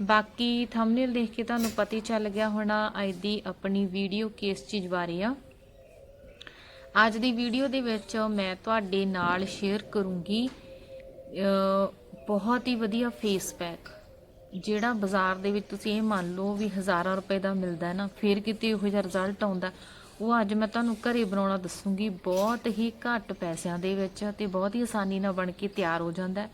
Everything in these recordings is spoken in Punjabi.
ਬਾਕੀ ਥੰਬਨੇਲ ਦੇਖ ਕੇ ਤੁਹਾਨੂੰ ਪਤਾ ਹੀ ਚੱਲ ਗਿਆ ਹੋਣਾ, ਅੱਜ ਦੀ ਆਪਣੀ ਵੀਡੀਓ ਕਿਸ ਚੀਜ਼ ਬਾਰੇ ਆ। ਅੱਜ ਦੀ ਵੀਡੀਓ ਦੇ ਵਿੱਚ ਮੈਂ ਤੁਹਾਡੇ ਨਾਲ ਸ਼ੇਅਰ ਕਰੂੰਗੀ ਬਹੁਤ ਹੀ ਵਧੀਆ ਫੇਸ ਪੈਕ ਜਿਹੜਾ ਬਾਜ਼ਾਰ ਦੇ ਵਿੱਚ ਤੁਸੀਂ ਇਹ ਮੰਨ ਲਓ ਵੀ ਹਜ਼ਾਰਾਂ ਰੁਪਏ ਦਾ ਮਿਲਦਾ ਨਾ, ਫਿਰ ਕਿਤੇ ਉਹੋ ਜਿਹਾ ਰਿਜ਼ਲਟ ਆਉਂਦਾ ਉਹ ਅੱਜ ਮੈਂ ਤੁਹਾਨੂੰ ਘਰੇ ਬਣਾਉਣਾ ਦੱਸੂੰਗੀ, ਬਹੁਤ ਹੀ ਘੱਟ ਪੈਸਿਆਂ ਦੇ ਵਿੱਚ ਤੇ ਬਹੁਤ ਹੀ ਆਸਾਨੀ ਨਾਲ ਬਣ ਕੇ ਤਿਆਰ ਹੋ ਜਾਂਦਾ ਹੈ।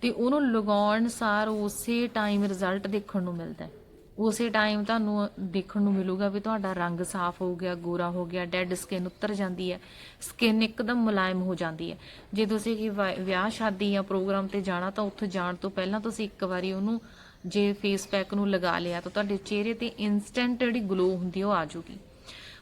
ਤੇ ਉਹਨੂੰ ਲਗਾਉਣ ਸਾਰ ਉਸੇ ਟਾਈਮ ਰਿਜ਼ਲਟ ਦੇਖਣ ਨੂੰ ਮਿਲਦਾ ਹੈ। ਉਸੇ ਟਾਈਮ ਤੁਹਾਨੂੰ ਦੇਖਣ ਨੂੰ ਮਿਲੂਗਾ ਵੀ ਤੁਹਾਡਾ ਰੰਗ ਸਾਫ਼ ਹੋ ਗਿਆ, ਗੋਰਾ ਹੋ ਗਿਆ ਡੈਡ ਸਕਿਨ ਉਤਰ ਜਾਂਦੀ ਹੈ। ਸਕਿਨ ਇੱਕਦਮ ਮੁਲਾਇਮ ਹੋ ਜਾਂਦੀ ਹੈ। ਜੇ ਤੁਸੀਂ ਕੀ ਵਿਆਹ ਸ਼ਾਦੀ ਜਾਂ ਪ੍ਰੋਗਰਾਮ ਤੇ ਜਾਣਾ ਤਾਂ ਉੱਥੇ ਜਾਣ ਤੋਂ ਪਹਿਲਾਂ ਤੁਸੀਂ ਇੱਕ ਵਾਰੀ ਉਹਨੂੰ ਜੇ ਫੇਸ ਪੈਕ ਨੂੰ ਲਗਾ ਲਿਆ ਤਾਂ ਤੁਹਾਡੇ ਚਿਹਰੇ ਤੇ ਇਨਸਟੈਂਟ ਜਿਹੜੀ ਗਲੋ ਹੁੰਦੀ ਉਹ ਆ ਜਾਊਗੀ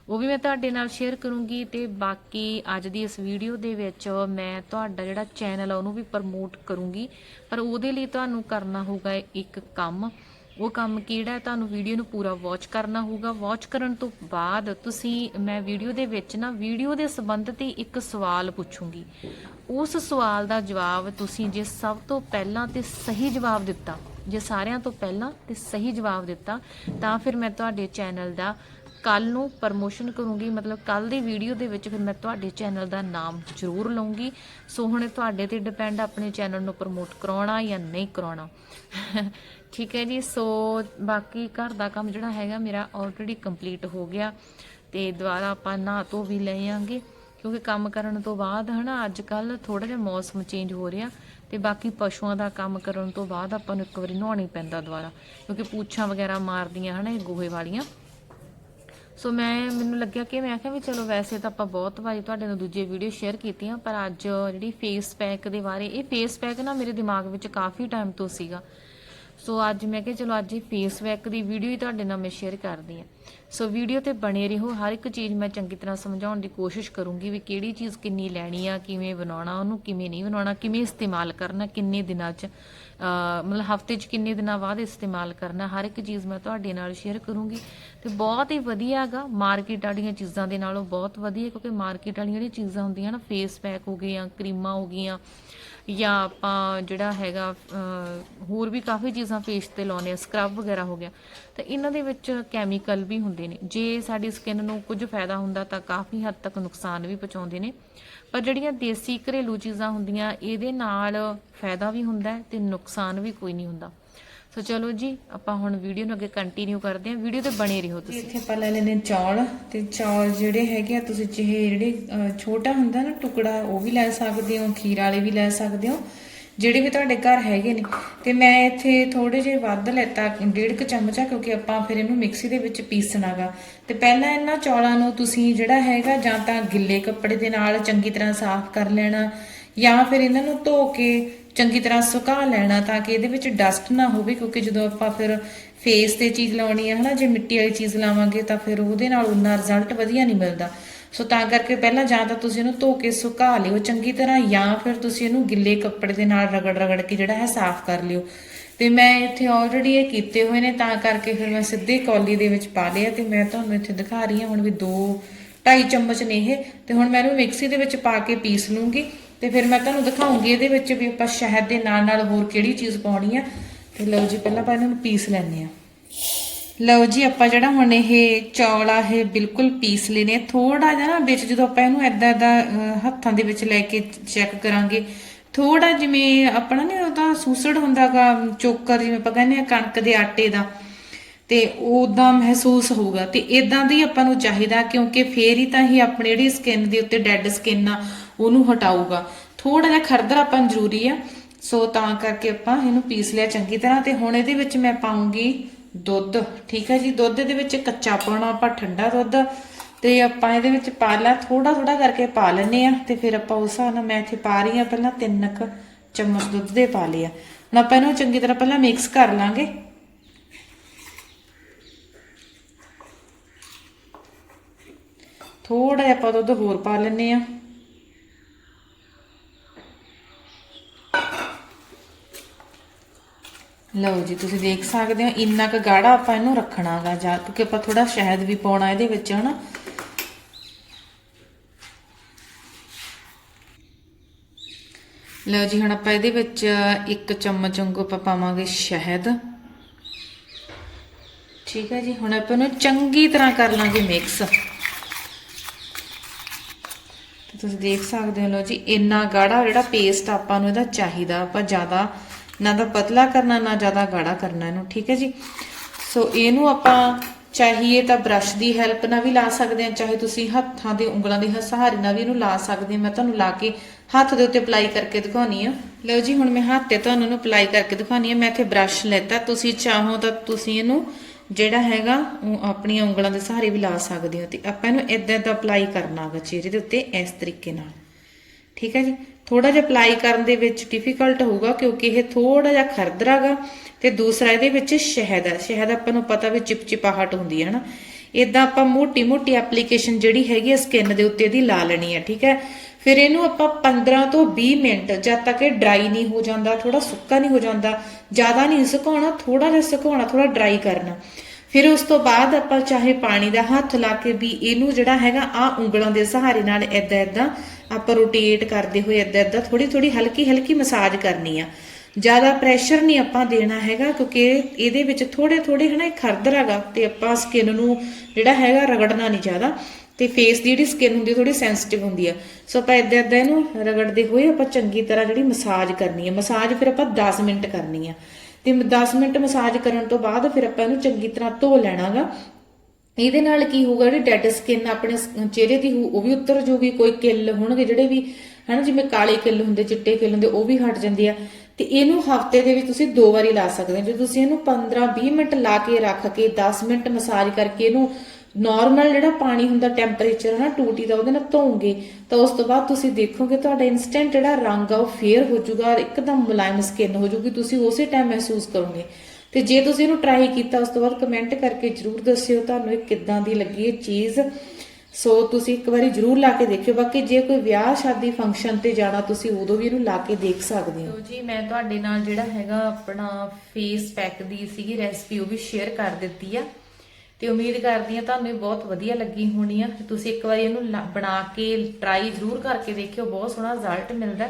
ਉਹ ਵੀ ਮੈਂ ਤੁਹਾਡੇ ਨਾਲ ਸ਼ੇਅਰ ਕਰੂੰਗੀ ਤੇ ਬਾਕੀ ਅੱਜ ਦੀ ਇਸ ਵੀਡੀਓ ਦੇ ਵਿੱਚ ਮੈਂ ਤੁਹਾਡਾ ਜਿਹੜਾ ਚੈਨਲ ਆ ਉਹਨੂੰ ਵੀ ਪ੍ਰਮੋਟ ਕਰੂੰਗੀ। ਪਰ ਉਹਦੇ ਲਈ ਤੁਹਾਨੂੰ ਕਰਨਾ ਹੋਊਗਾ ਇੱਕ ਕੰਮ। ਉਹ ਕੰਮ ਕਿਹੜਾ ਹੈ? ਤੁਹਾਨੂੰ ਵੀਡੀਓ ਨੂੰ ਪੂਰਾ ਵਾਚ ਕਰਨਾ ਹੋਊਗਾ। ਵਾਚ ਕਰਨ ਤੋਂ ਬਾਅਦ ਤੁਸੀਂ, ਮੈਂ ਵੀਡੀਓ ਦੇ ਵਿੱਚ ਨਾ ਵੀਡੀਓ ਦੇ ਸੰਬੰਧ ਤੇ ਇੱਕ ਸਵਾਲ ਪੁੱਛੂੰਗੀ। ਉਸ ਸਵਾਲ ਦਾ ਜਵਾਬ ਤੁਸੀਂ ਜੇ ਸਭ ਤੋਂ ਪਹਿਲਾਂ ਤੇ ਸਹੀ ਜਵਾਬ ਦਿੱਤਾ, ਜੇ ਸਾਰਿਆਂ ਤੋਂ ਪਹਿਲਾਂ ਤੇ ਸਹੀ ਜਵਾਬ ਦਿੱਤਾ, ਤਾਂ ਫਿਰ ਮੈਂ ਤੁਹਾਡੇ ਚੈਨਲ ਦਾ ਕੱਲ ਨੂੰ ਪ੍ਰਮੋਸ਼ਨ ਕਰੂੰਗੀ, ਮਤਲਬ ਕੱਲ ਦੀ ਵੀਡੀਓ ਦੇ ਵਿੱਚ ਫਿਰ ਮੈਂ ਤੁਹਾਡੇ ਚੈਨਲ ਦਾ ਨਾਮ ਜ਼ਰੂਰ ਲਵਾਂਗੀ ਸੋ ਹੁਣ ਤੁਹਾਡੇ ਤੇ ਡਿਪੈਂਡ ਆਪਣੇ ਚੈਨਲ ਨੂੰ ਪ੍ਰਮੋਟ ਕਰਾਉਣਾ ਜਾਂ ਨਹੀਂ ਕਰਾਉਣਾ। ਠੀਕ ਹੈ ਜੀ, ਸੋ ਬਾਕੀ ਘਰ ਦਾ ਕੰਮ ਜਿਹੜਾ ਹੈਗਾ ਮੇਰਾ ਆਲਰੇਡੀ ਕੰਪਲੀਟ ਹੋ ਗਿਆ ਤੇ ਦੁਬਾਰਾ ਆਪਾਂ ਨਹਾ ਧੋ ਵੀ ਲੈ ਆਂਗੇ, ਕਿਉਂਕਿ ਕੰਮ ਕਰਨ ਤੋਂ ਬਾਅਦ ਹਨਾ, ਅੱਜ ਕੱਲ ਥੋੜਾ ਜਿਹਾ ਮੌਸਮ ਚੇਂਜ ਹੋ ਰਿਹਾ ਤੇ ਬਾਕੀ ਪਸ਼ੂਆਂ ਦਾ ਕੰਮ ਕਰਨ ਤੋਂ ਬਾਅਦ ਆਪਾਂ ਨੂੰ ਇੱਕ ਵਾਰੀ ਨਹਾਉਣੀ ਪੈਂਦਾ ਦੁਬਾਰਾ, ਕਿਉਂਕਿ ਪੂਛਾਂ ਵਗੈਰਾ ਮਾਰਦੀਆਂ ਹਨਾ, ਇਹ ਗੋਹੇ ਵਾਲੀਆਂ। ਸੋ ਮੈਂ, ਮੈਨੂੰ ਲੱਗਿਆ ਕਿ ਮੈਂ ਆਖਿਆ ਵੀ ਚਲੋ ਵੈਸੇ ਤਾਂ ਆਪਾਂ ਬਹੁਤ ਵਾਰੀ ਤੁਹਾਡੇ ਨਾਲ ਦੂਜੇ ਵੀਡੀਓ ਸ਼ੇਅਰ ਕੀਤੀਆਂ, ਪਰ ਅੱਜ ਜਿਹੜੀ ਫੇਸ ਪੈਕ ਦੇ ਬਾਰੇ, ਇਹ ਫੇਸ ਪੈਕ ਨਾ ਮੇਰੇ ਦਿਮਾਗ ਵਿੱਚ ਕਾਫੀ ਟਾਈਮ ਤੋਂ ਸੀਗਾ। ਸੋ ਅੱਜ ਮੈਂ ਕਿਹਾ ਚਲੋ ਅੱਜ ਇਹ ਫੇਸ ਪੈਕ ਦੀ ਵੀਡੀਓ ਹੀ ਤੁਹਾਡੇ ਨਾਲ ਮੈਂ ਸ਼ੇਅਰ ਕਰਦੀ ਹਾਂ। ਸੋ ਵੀਡੀਓ ਤੇ ਬਣੇ ਰਹੋ। ਹਰ ਇੱਕ ਚੀਜ਼ ਮੈਂ ਚੰਗੀ ਤਰ੍ਹਾਂ ਸਮਝਾਉਣ ਦੀ ਕੋਸ਼ਿਸ਼ ਕਰੂੰਗੀ ਵੀ ਕਿਹੜੀ ਚੀਜ਼ ਕਿੰਨੀ ਲੈਣੀ ਆ, ਕਿਵੇਂ ਬਣਾਉਣਾ, ਉਹਨੂੰ ਕਿਵੇਂ ਨਹੀਂ ਬਣਾਉਣਾ, ਕਿਵੇਂ ਇਸਤੇਮਾਲ ਕਰਨਾ, ਕਿੰਨੇ ਦਿਨਾਂ 'ਚ। ਮਤਲਬ ਹਫ਼ਤੇ 'ਚ ਕਿੰਨੇ ਦਿਨਾਂ ਬਾਅਦ ਇਸਤੇਮਾਲ ਕਰਨਾ, ਹਰ ਇੱਕ ਚੀਜ਼ ਮੈਂ ਤੁਹਾਡੇ ਨਾਲ ਸ਼ੇਅਰ ਕਰੂੰਗੀ ਤੇ ਬਹੁਤ ਹੀ ਵਧੀਆ ਹੈਗਾ। ਮਾਰਕੀਟ ਵਾਲੀਆਂ ਚੀਜ਼ਾਂ ਦੇ ਨਾਲੋਂ ਬਹੁਤ ਵਧੀਆ, ਕਿਉਂਕਿ ਮਾਰਕੀਟ ਵਾਲੀਆਂ ਜਿਹੜੀਆਂ ਚੀਜ਼ਾਂ ਹੁੰਦੀਆਂ ਨਾ ਫੇਸ ਪੈਕ ਹੋ ਗਈਆਂ, ਕਰੀਮਾਂ ਹੋ ਗਈਆਂ ਜਾਂ ਆਪਾਂ ਜਿਹੜਾ ਹੈਗਾ ਹੋਰ ਵੀ ਕਾਫੀ ਚੀਜ਼ਾਂ ਫੇਸ ਤੇ ਲਾਉਨੇ ਆ ਸਕਰਬ ਵਗੈਰਾ ਹੋ ਗਿਆ, ਤਾਂ ਇਹਨਾਂ ਦੇ ਵਿੱਚ ਕੈਮੀਕਲ ਵੀ ਹੁੰਦੇ ਨੇ। ਜੇ ਸਾਡੀ ਸਕਿਨ ਨੂੰ ਕੁਝ ਫਾਇਦਾ ਹੁੰਦਾ ਤਾਂ ਕਾਫੀ ਹੱਦ ਤੱਕ ਨੁਕਸਾਨ ਵੀ ਪਹੁੰਚਾਉਂਦੇ ਨੇ। ਪਰ ਜਿਹੜੀਆਂ ਦੇਸੀ ਘਰੇਲੂ ਚੀਜ਼ਾਂ ਹੁੰਦੀਆਂ, ਇਹਦੇ ਨਾਲ ਫਾਇਦਾ ਵੀ ਹੁੰਦਾ ਹੈ ਤੇ ਨੁਕਸਾਨ ਵੀ ਕੋਈ ਨਹੀਂ ਹੁੰਦਾ। ਸੋ ਚਲੋ ਜੀ, ਆਪਾਂ ਹੁਣ ਵੀਡੀਓ ਨੂੰ ਅੱਗੇ ਕੰਟੀਨਿਊ ਕਰਦੇ ਹਾਂ। ਵੀਡੀਓ ਤੇ ਬਣੇ ਰਹੋ ਤੁਸੀਂ। ਇੱਥੇ ਆਪਾਂ ਲੈ ਲੈਨੇ ਚੌਲ ਤੇ ਚੌਲ ਜਿਹੜੇ ਹੈਗੇ ਆ, ਤੁਸੀਂ ਚਾਹੇ ਜਿਹੜੇ ਛੋਟਾ ਹੁੰਦਾ ਨਾ ਟੁਕੜਾ, ਉਹ ਵੀ ਲੈ ਸਕਦੇ ਹੋ, ਖੀਰ ਵਾਲੇ ਵੀ ਲੈ ਸਕਦੇ ਹੋ। ਜਿਹੜੇ ਵੀ ਤੁਹਾਡੇ ਘਰ ਹੈਗੇ ਨੇ। ਤੇ ਮੈਂ ਇੱਥੇ ਥੋੜੇ ਜਿਹੇ ਵੱਧ ਲੈਤਾ, ਡੇਢ ਕੁ ਚਮਚਾ, ਕਿਉਂਕਿ ਆਪਾਂ ਫਿਰ ਇਹਨੂੰ ਮਿਕਸੀ ਦੇ ਵਿੱਚ ਪੀਸਣਾਗਾ। ਤੇ ਪਹਿਲਾਂ ਇਹਨਾਂ ਚੌਲਾਂ ਨੂੰ ਤੁਸੀਂ ਜਿਹੜਾ ਹੈਗਾ ਜਾਂ ਤਾਂ ਗਿੱਲੇ ਕੱਪੜੇ ਦੇ ਨਾਲ ਚੰਗੀ ਤਰ੍ਹਾਂ ਸਾਫ਼ ਕਰ ਲੈਣਾ ਜਾਂ ਫਿਰ ਇਹਨਾਂ ਨੂੰ ਧੋ ਕੇ ਚੰਗੀ ਤਰ੍ਹਾਂ ਸੁਕਾ ਲੈਣਾ ਤਾਂ ਕਿ ਇਹਦੇ ਵਿੱਚ ਡਸਟ ਨਾ ਹੋਵੇ, ਕਿਉਂਕਿ ਜਦੋਂ ਆਪਾਂ ਫਿਰ ਫੇਸ ਤੇ ਚੀਜ਼ ਲਾਉਣੀ ਹੈ ਹਨਾ, ਜੇ ਮਿੱਟੀ ਵਾਲੀ ਚੀਜ਼ ਲਾਵਾਂਗੇ ਤਾਂ ਫਿਰ ਉਹਦੇ ਨਾਲ ਉਨਾ ਰਿਜ਼ਲਟ ਵਧੀਆ ਨਹੀਂ ਮਿਲਦਾ। ਸੋ ਤਾਂ ਕਰਕੇ ਪਹਿਲਾਂ ਜਾਂ ਤਾਂ ਤੁਸੀਂ ਇਹਨੂੰ ਧੋ ਕੇ ਸੁਕਾ ਲਿਓ ਚੰਗੀ ਤਰ੍ਹਾਂ, ਜਾਂ ਫਿਰ ਤੁਸੀਂ ਇਹਨੂੰ ਗਿੱਲੇ ਕੱਪੜੇ ਦੇ ਨਾਲ ਰਗੜ ਰਗੜ ਕੇ ਜਿਹੜਾ ਹੈ ਸਾਫ਼ ਕਰ ਲਿਓ। ਤੇ ਮੈਂ ਇੱਥੇ ਆਲਰੇਡੀ ਇਹ ਕੀਤੇ ਹੋਏ ਨੇ, ਤਾਂ ਕਰਕੇ ਫਿਰ ਮੈਂ ਸਿੱਧੇ ਕੌਲੀ ਦੇ ਵਿੱਚ ਪਾ ਲਿਆ ਤੇ ਮੈਂ ਤੁਹਾਨੂੰ ਇੱਥੇ ਦਿਖਾ ਰਹੀ ਹਾਂ ਹੁਣ ਵੀ ਦੋ ਢਾਈ ਚਮਚ ਨੇ ਇਹ। ਤੇ ਹੁਣ ਮੈਂ ਇਹਨੂੰ ਮਿਕਸੀ ਦੇ ਵਿੱਚ ਪਾ ਕੇ ਪੀਸ ਲੂੰਗੀ। ਤੇ ਫਿਰ ਮੈਂ ਤੁਹਾਨੂੰ ਦਿਖਾਉਂਗੀ ਇਹਦੇ ਵਿੱਚ ਵੀ ਆਪਾਂ ਸ਼ਹਿਦ ਦੇ ਨਾਲ ਨਾਲ ਹੋਰ ਕਿਹੜੀ ਚੀਜ਼ ਪਾਉਣੀ ਆ। ਤੇ ਲਓ ਜੀ, ਪਹਿਲਾਂ ਆਪਾਂ ਇਹਨਾਂ ਨੂੰ ਪੀਸ ਲੈਂਦੇ ਆ ਲਓ ਜੀ, ਆਪਾਂ ਜਿਹੜਾ ਹੁਣ ਇਹ ਚੌਲ ਆ, ਇਹ ਬਿਲਕੁਲ ਪੀਸ ਲੈਨੇ ਆ। ਥੋੜਾ ਜਿਹਾ ਨਾ ਵਿੱਚ ਜਦੋਂ ਆਪਾਂ ਇਹਨੂੰ ਐਦਾਂ ਐਦਾਂ ਹੱਥਾਂ ਦੇ ਵਿੱਚ ਲੈ ਕੇ ਚੈੱਕ ਕਰਾਂਗੇ ਥੋੜਾ ਜਿਵੇਂ ਆਪਣਾ ਨਹੀਂ ਉਹਦਾ ਸੂਸੜ ਹੁੰਦਾਗਾ, ਚੋਕਰ ਜਿਵੇਂ ਆਪਾਂ ਕਹਿੰਦੇ ਆ, ਕਣਕ ਦੇ ਆਟੇ ਦਾ, ਤੇ ਉਦਾਂ ਮਹਿਸੂਸ ਹੋਊਗਾ। ਤੇ ਇਦਾਂ ਦੀ ਆਪਾਂ ਨੂੰ ਚਾਹੀਦਾ, ਕਿਉਂਕਿ ਫੇਰ ਹੀ ਤਾਂ ਹੀ ਆਪਣੀ ਜਿਹੜੀ ਸਕਿਨ ਦੇ ਉੱਤੇ ਡੈੱਡ ਸਕਿਨ ਆ ਉਹਨੂੰ ਹਟਾਊਗਾ। ਥੋੜਾ ਜਿਹਾ ਖਰਦਰ ਆਪਾਂ ਨੂੰ ਜ਼ਰੂਰੀ ਆ। ਸੋ ਤਾਂ ਕਰਕੇ ਆਪਾਂ ਇਹਨੂੰ ਪੀਸ ਲਿਆ ਚੰਗੀ ਤਰ੍ਹਾਂ ਤੇ ਹੁਣ ਇਹਦੇ ਵਿੱਚ ਮੈਂ ਪਾਉਂਗੀ ਦੁੱਧ, ਠੀਕ ਹੈ ਜੀ? ਦੁੱਧ ਦੇ ਵਿੱਚ ਕੱਚਾ ਪਾਉਣਾ, ਆਪਾਂ ਠੰਡਾ ਦੁੱਧ ਤੇ ਆਪਾਂ ਇਹਦੇ ਵਿੱਚ ਪਾ ਲਾ ਥੋੜਾ ਥੋੜਾ ਕਰਕੇ ਪਾ ਲੈਨੇ ਆ ਤੇ ਫਿਰ ਆਪਾਂ ਉਸ ਹਿਸਾਬ ਨਾਲ ਮੈਂ ਇੱਥੇ ਪਾ ਰਹੀ ਆ ਪਹਿਲਾਂ ਤਿੰਨ ਕੁ ਚਮਚ ਦੁੱਧ ਦੇ ਪਾ ਲਿਆ ਹੁਣ ਆਪਾਂ ਇਹਨੂੰ ਚੰਗੀ ਤਰ੍ਹਾਂ ਪਹਿਲਾਂ ਮਿਕਸ ਕਰ ਲਾਂਗੇ। ਥੋੜਾ ਜਿਹਾ ਆਪਾਂ ਦੁੱਧ ਹੋਰ ਪਾ ਲੈਨੇ ਆ। ਲਓ ਜੀ, ਤੁਸੀਂ ਦੇਖ ਸਕਦੇ ਹੋ, ਇੰਨਾ ਕੁ ਗਾੜਾ ਆਪਾਂ ਇਹਨੂੰ ਰੱਖਣਾਗਾ ਜਾਂ, ਕਿਉਂਕਿ ਆਪਾਂ ਥੋੜਾ ਸ਼ਹਿਦ ਵੀ ਪਾਉਣਾ ਇਹਦੇ ਵਿੱਚ, ਹਨਾ? ਲਓ ਜੀ, ਹੁਣ ਆਪਾਂ ਇਹਦੇ ਵਿੱਚ ਇੱਕ ਚਮਚ ਵਾਂਗੂ ਆਪਾਂ ਪਾਵਾਂਗੇ ਸ਼ਹਿਦ। ਠੀਕ ਹੈ ਜੀ, ਹੁਣ ਆਪਾਂ ਇਹਨੂੰ ਚੰਗੀ ਤਰ੍ਹਾਂ ਕਰ ਲਾਂਗੇ ਮਿਕਸ ਤੁਸੀਂ ਦੇਖ ਸਕਦੇ ਹੋ ਲਓ ਜੀ, ਇੰਨਾ ਗਾੜਾ ਜਿਹੜਾ ਪੇਸਟ ਆਪਾਂ ਨੂੰ ਇਹਦਾ ਚਾਹੀਦਾ, ਆਪਾਂ ਜ਼ਿਆਦਾ ਨਾ ਤਾਂ ਪਤਲਾ ਕਰਨਾ, ਨਾ ਜ਼ਿਆਦਾ ਗਾੜਾ ਕਰਨਾ ਇਹਨੂੰ, ਠੀਕ ਹੈ ਜੀ? ਸੋ ਇਹਨੂੰ ਆਪਾਂ ਚਾਹੀਏ ਤਾਂ ਬ੍ਰਸ਼ ਦੀ ਹੈਲਪ ਨਾਲ ਵੀ ਲਾ ਸਕਦੇ ਹਾਂ, ਚਾਹੇ ਤੁਸੀਂ ਹੱਥਾਂ ਦੇ, ਉਂਗਲਾਂ ਦੇ ਸਹਾਰੇ ਨਾਲ ਵੀ ਇਹਨੂੰ ਲਾ ਸਕਦੇ ਹਾਂ। ਮੈਂ ਤੁਹਾਨੂੰ ਲਾ ਕੇ ਹੱਥ ਦੇ ਉੱਤੇ ਅਪਲਾਈ ਕਰਕੇ ਦਿਖਾਉਣੀ ਆ। ਲਓ ਜੀ, ਹੁਣ ਮੈਂ ਹੱਥ ਤੇ ਤੁਹਾਨੂੰ ਇਹਨੂੰ ਅਪਲਾਈ ਕਰਕੇ ਦਿਖਾਉਣੀ ਆ। ਮੈਂ ਇੱਥੇ ਬ੍ਰਸ਼ ਲੈਤਾ। ਤੁਸੀਂ ਚਾਹੋ ਤਾਂ ਤੁਸੀਂ ਇਹਨੂੰ ਜਿਹੜਾ ਹੈਗਾ, ਉਹ ਆਪਣੀਆਂ ਉਂਗਲਾਂ ਦੇ ਸਹਾਰੇ ਵੀ ਲਾ ਸਕਦੇ ਹੋ। ਤੇ ਆਪਾਂ ਇਹਨੂੰ ਇਦਾਂ ਇਦਾਂ ਅਪਲਾਈ ਕਰਨਾ ਹੈਗਾ ਚਿਹਰੇ ਦੇ ਉੱਤੇ, ਇਸ ਤਰੀਕੇ ਨਾਲ। ਠੀਕ ਹੈ ਜੀ? ਥੋੜਾ ਜਿਹਾ ਅਪਲਾਈ ਕਰਨ ਦੇ ਵਿੱਚ ਡਿਫਿਕਲਟ ਹੋਊਗਾ ਕਿਉਂਕਿ ਇਹ ਥੋੜਾ ਜਿਹਾ ਖਰਦਰਾਗਾ ਤੇ ਦੂਸਰਾ ਇਹਦੇ ਵਿੱਚ ਸ਼ਹਿਦ ਹੈ। ਸ਼ਹਿਦ ਆਪਾਂ ਨੂੰ ਪਤਾ ਵੀ ਚਿਪਚਿਪਾਹਟ ਹੁੰਦੀ ਹੈ ਨਾ ਇਦਾਂ ਆਪਾਂ ਮੋਟੀ ਮੋਟੀ ਐਪਲੀਕੇਸ਼ਨ ਜਿਹੜੀ ਹੈਗੀ ਹੈ ਸਕਿਨ ਦੇ ਉੱਤੇ ਦੀ ਲਾ ਲੈਣੀ ਹੈ, ਠੀਕ ਹੈ। ਫਿਰ ਇਹਨੂੰ ਆਪਾਂ 15 ਤੋਂ 20 ਮਿੰਟ ਜਦ ਤੱਕ ਇਹ ਡਰਾਈ ਨਹੀਂ ਹੋ ਜਾਂਦਾ ਥੋੜਾ ਸੁੱਕਾ ਨਹੀਂ ਹੋ ਜਾਂਦਾ, ਜ਼ਿਆਦਾ ਨਹੀਂ ਸੁਕਾਉਣਾ ਥੋੜਾ ਜਿਹਾ ਸੁਕਾਉਣਾ ਥੋੜਾ ਡਰਾਈ ਕਰਨਾ। ਫਿਰ ਉਸ ਤੋਂ ਬਾਅਦ ਆਪਾਂ ਚਾਹੇ ਪਾਣੀ ਦਾ ਹੱਥ ਲਾ ਕੇ ਵੀ ਇਹਨੂੰ ਜਿਹੜਾ ਹੈਗਾ ਆ ਉਂਗਲਾਂ ਦੇ ਸਹਾਰੇ ਨਾਲ ਇਦਾਂ ਇਦਾਂ ਆਪਾਂ ਰੋਟੇਟ ਕਰਦੇ ਹੋਏ ਇਦਾਂ ਇਦਾਂ ਥੋੜੀ ਥੋੜੀ ਹਲਕੀ ਹਲਕੀ ਮਸਾਜ ਕਰਨੀ ਆ। ਜ਼ਿਆਦਾ ਪ੍ਰੈਸ਼ਰ ਨਹੀਂ ਆਪਾਂ ਦੇਣਾ ਹੈਗਾ ਕਿਉਂਕਿ ਇਹਦੇ ਵਿੱਚ ਥੋੜੇ ਥੋੜੇ ਹਨਾ ਇਹ ਖਰਦਰ ਹੈਗਾ ਤੇ ਆਪਾਂ ਸਕਿਨ ਨੂੰ ਜਿਹੜਾ ਹੈਗਾ ਰਗੜਨਾ ਨਹੀਂ ਜ਼ਿਆਦਾ ਤੇ ਫੇਸ ਦੀ ਜਿਹੜੀ ਸਕਿਨ ਹੁੰਦੀ ਥੋੜੀ ਸੈਂਸਿਟਿਵ ਹੁੰਦੀ ਆ। ਸੋ ਆਪਾਂ ਇਦਾਂ ਇਦਾਂ ਇਹਨੂੰ ਰਗੜਦੇ ਹੋਏ ਆਪਾਂ ਚੰਗੀ ਤਰ੍ਹਾਂ ਜਿਹੜੀ ਮਸਾਜ ਕਰਨੀ ਹੈ ਮਸਾਜ ਫਿਰ ਆਪਾਂ 10 ਮਿੰਟ ਕਰਨੀ ਆ। ਤੇ 10 ਮਿੰਟ ਮਸਾਜ ਕਰਨ ਤੋਂ ਬਾਅਦ ਫਿਰ ਆਪਾਂ ਇਹਨੂੰ ਚੰਗੀ ਤਰ੍ਹਾਂ ਧੋ ਲੈਣਾਗਾ। ਇਹਦੇ ਨਾਲ ਕੀ ਹੋਊਗਾ, ਜਿਹੜੀ ਡੈਡ ਸਕਿਨ ਆਪਣੇ ਚਿਹਰੇ ਦੀ ਹੋਊ ਉਹ ਵੀ ਉਤਰ ਜੂਗੀ ਕੋਈ ਕਿੱਲ ਹੋਣਗੇ ਜਿਹੜੇ ਵੀ, ਹਨਾ, ਜਿਵੇਂ ਕਾਲੇ ਕਿੱਲ ਹੁੰਦੇ, ਚਿੱਟੇ ਕਿੱਲ ਹੁੰਦੇ, ਉਹ ਵੀ ਹਟ ਜਾਂਦੇ ਆ। ਤੇ ਇਹਨੂੰ ਹਫ਼ਤੇ ਦੇ ਵਿੱਚ ਤੁਸੀਂ ਦੋ ਵਾਰੀ ਲਾ ਸਕਦੇ ਹੋ। ਜੇ ਤੁਸੀਂ ਇਹਨੂੰ 15-20 ਮਿੰਟ ਲਾ ਕੇ ਰੱਖ ਕੇ 10 ਮਿੰਟ ਮਸਾਜ ਕਰਕੇ ਇਹਨੂੰ ਨਾਰਮਲ ਜਿਹੜਾ ਪਾਣੀ ਹੁੰਦਾ ਟੈਂਪਰੇਚਰ ਹੈ ਨਾ ਟੂਟੀ ਦਾ, ਉਹਦੇ ਨਾਲ ਧੋਓਗੇ, ਤਾਂ ਉਸ ਤੋਂ ਬਾਅਦ ਤੁਸੀਂ ਦੇਖੋਗੇ ਤੁਹਾਡਾ ਇਨਸਟੈਂਟ ਜਿਹੜਾ ਰੰਗ ਆ, ਉਹ ਫੇਅਰ ਹੋ ਜਾਊਗਾ ਇੱਕਦਮ ਮੁਲਾਇਮ ਸਕਿਨ ਹੋ ਜਾਊਗੀ, ਤੁਸੀਂ ਉਸੇ ਟਾਈਮ ਮਹਿਸੂਸ ਕਰੋਗੇ। ਤੇ ਜੇ ਤੁਸੀਂ ਇਹਨੂੰ ਟਰਾਈ ਕੀਤਾ, ਉਸ ਤੋਂ ਬਾਅਦ ਕਮੈਂਟ ਕਰਕੇ ਜਰੂਰ ਦੱਸਿਓ ਤੁਹਾਨੂੰ ਇਹ ਕਿੱਦਾਂ ਦੀ ਲੱਗੀ ਇਹ ਚੀਜ਼। ਸੋ ਤੁਸੀਂ ਇੱਕ ਵਾਰੀ ਜਰੂਰ ਲਾ ਕੇ ਦੇਖਿਓ, ਬਾਕੀ ਜੇ ਕੋਈ ਵਿਆਹ, ਸ਼ਾਦੀ ਫੰਕਸ਼ਨ ਤੇ ਜਾਣਾ, ਤੁਸੀਂ ਉਦੋਂ ਵੀ ਇਹਨੂੰ ਲਾ ਕੇ ਦੇਖ ਸਕਦੇ ਹੋ। ਜੀ, ਮੈਂ ਤੁਹਾਡੇ ਨਾਲ ਜਿਹੜਾ ਹੈਗਾ ਆਪਣਾ ਫੇਸ ਪੈਕ ਦੀ ਸੀਗੀ ਰੈਸਪੀ ਉਹ ਵੀ ਸ਼ੇਅਰ ਕਰ ਦਿੱਤੀ ਆ। ਤੇ ਉਮੀਦ ਕਰਦੀ ਹਾਂ ਤੁਹਾਨੂੰ ਇਹ ਬਹੁਤ ਵਧੀਆ ਲੱਗੀ ਹੋਣੀ ਆ। ਤੁਸੀਂ ਇੱਕ ਵਾਰੀ ਇਹਨੂੰ ਲਾ- ਬਣਾ ਕੇ ਟਰਾਈ ਜ਼ਰੂਰ ਕਰਕੇ ਦੇਖਿਓ ਬਹੁਤ ਸੋਹਣਾ ਰਿਜ਼ਲਟ ਮਿਲਦਾ।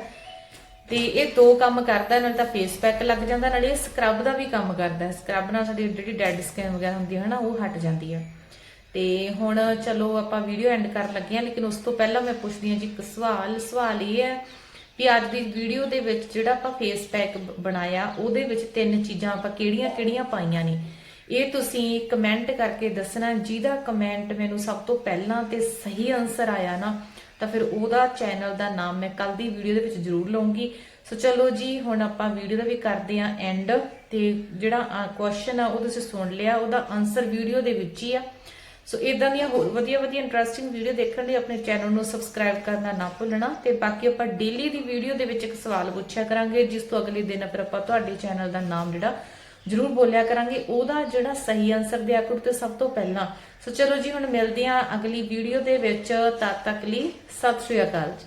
ਤੇ ਇਹ ਦੋ ਕੰਮ ਕਰਦਾ, ਨਾਲ ਤਾਂ ਫੇਸ ਪੈਕ ਲੱਗ ਜਾਂਦਾ, ਨਾਲੇ ਇਹ ਸਕਰਬ ਦਾ ਵੀ ਕੰਮ ਕਰਦਾ। ਸਕਰਬ ਨਾਲ ਸਾਡੀ ਜਿਹੜੀ ਡੈਡ ਸਕਿਨ ਵਗੈਰਾ ਹੁੰਦੀ ਹੈ ਨਾ ਉਹ ਹਟ ਜਾਂਦੀ ਆ। ਤੇ ਹੁਣ ਚਲੋ ਆਪਾਂ ਵੀਡੀਓ ਐਂਡ ਕਰਨ ਲੱਗੇ ਆ ਲੇਕਿਨ ਉਸ ਤੋਂ ਪਹਿਲਾਂ ਮੈਂ ਪੁੱਛਦੀ ਹਾਂ ਜੀ ਇੱਕ ਸਵਾਲ। ਸਵਾਲ ਇਹ ਹੈ ਵੀ ਅੱਜ ਦੀ ਵੀਡੀਓ ਦੇ ਵਿੱਚ ਜਿਹੜਾ ਆਪਾਂ ਫੇਸ ਪੈਕ ਬਣਾਇਆ, ਉਹਦੇ ਵਿੱਚ ਤਿੰਨ ਚੀਜ਼ਾਂ ਆਪਾਂ ਕਿਹੜੀਆਂ-ਕਿਹੜੀਆਂ ਪਾਈਆਂ ਨੇ? ਇਹ ਤੁਸੀਂ ਕਮੈਂਟ ਕਰਕੇ ਦੱਸਣਾ, ਜਿਹਦਾ ਕਮੈਂਟ ਮੈਨੂੰ ਸਭ ਤੋਂ ਪਹਿਲਾਂ ਤੇ ਸਹੀ ਆਨਸਰ ਆਇਆ ਨਾ, ਤਾਂ ਫਿਰ ਉਹਦਾ ਚੈਨਲ ਦਾ ਨਾਮ ਮੈਂ ਕੱਲ ਦੀ ਵੀਡੀਓ ਦੇ ਵਿੱਚ ਜ਼ਰੂਰ ਲਵਾਂਗੀ ਸੋ ਚਲੋ ਜੀ, ਹੁਣ ਆਪਾਂ ਵੀਡੀਓ ਦਾ ਵੀ ਕਰਦੇ ਆਂ ਐਂਡ ਤੇ ਜਿਹੜਾ ਕੁਐਸਚਨ ਆ, ਉਹ ਤੁਸੀਂ ਸੁਣ ਲਿਆ, ਉਹਦਾ ਆਨਸਰ ਵੀਡੀਓ ਦੇ ਵਿੱਚ ਹੀ ਆ। ਸੋ ਇਦਾਂ ਦੀਆਂ ਹੋਰ ਵਧੀਆ ਵਧੀਆ ਇੰਟਰਸਟਿੰਗ ਵੀਡੀਓ ਦੇਖਣ ਲਈ ਆਪਣੇ ਚੈਨਲ ਨੂੰ ਸਬਸਕ੍ਰਾਈਬ ਕਰਨਾ ਨਾ ਭੁੱਲਣਾ ਤੇ ਬਾਕੀ ਆਪਾਂ ਡੇਲੀ ਦੀ ਵੀਡੀਓ ਦੇ ਵਿੱਚ ਇੱਕ ਸਵਾਲ ਪੁੱਛਿਆ ਕਰਾਂਗੇ, ਜਿਸ ਤੋਂ ਅਗਲੇ ਦਿਨ ਫਿਰ ਆਪਾਂ ਤੁਹਾਡੇ ਚੈਨਲ ਦਾ ਨਾਮ ਜਿਹੜਾ ਜਰੂਰ ਬੋਲਿਆ ਕਰਾਂਗੇ। ਉਹਦਾ ਜਿਹੜਾ ਸਹੀ ਆਨਸਰ ਦਿਆ ਕਰੋ ਤੇ ਸਭ ਤੋਂ ਪਹਿਲਾਂ। ਸੋ ਚਲੋ ਜੀ, ਹੁਣ ਮਿਲਦੇ ਆਂ ਅਗਲੀ ਵੀਡੀਓ ਦੇ ਵਿੱਚ। ਤਦ ਤੱਕ ਲਈ ਸਤਿ ਸ਼੍ਰੀ ਅਕਾਲ ਜੀ।